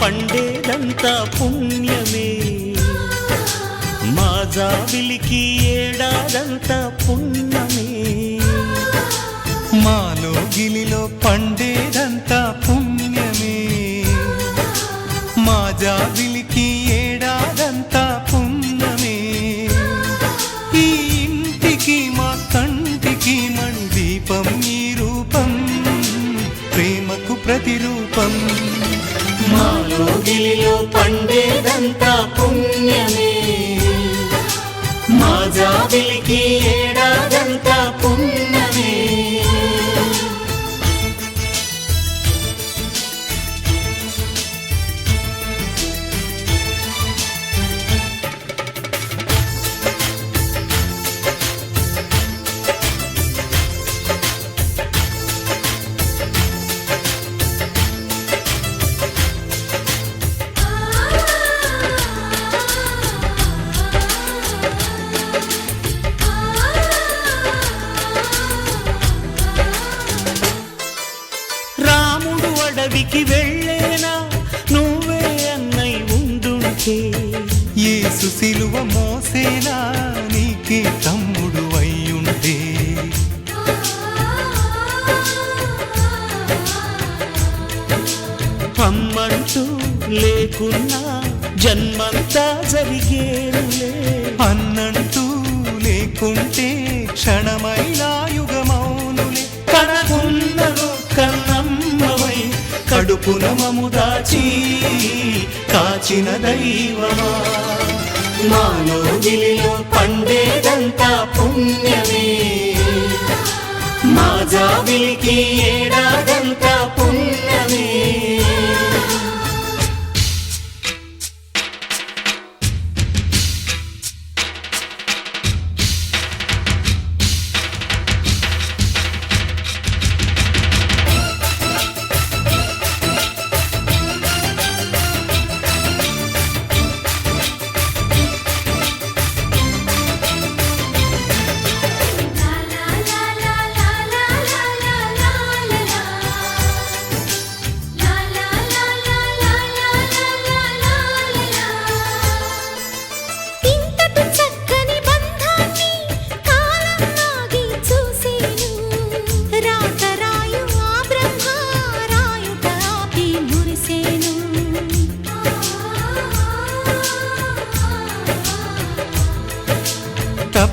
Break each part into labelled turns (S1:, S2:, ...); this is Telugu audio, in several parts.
S1: పండేదంతా పుణ్యమే. మా జాబిలికి ఏడాదంతా పుణ్యమే.
S2: మాలో గిలిలో పండేదంతా పుణ్యమే. మా జాబిలికి ఏడాదంతా పుణ్యమే. ఈ ఇంటికి మా కంటికి మణి దీపం ఈ రూపం ప్రేమకు ప్రతిరూపం
S1: మాలో గిలిలో పండేదంతా పుణ్యమే. అడవికి వెళ్ళేనా? నువ్వే అన్నై ఉండుంటే.
S2: యేసు సిలువ మోసేనా? నీకే తమ్ముడు అయ్యుంటే.
S1: అమ్మంటూ లేకున్నా జన్మంతా జరిగేనులే. కడుపున మము దాచి కాచిన దైవమా? మాలో గిలిలో పండేదంతా పుణ్యమే. మా జాబిలికి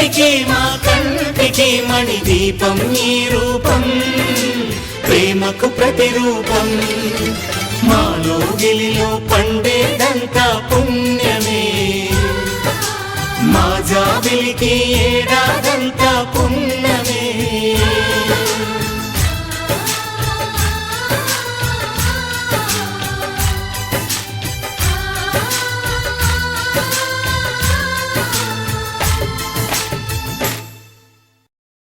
S1: ఇంటికి మా కంటికి మణి దీపం నీ రూపం. ప్రేమకు ప్రతిరూపం. మాలో గిలిలో పండేదంతా పుణ్య.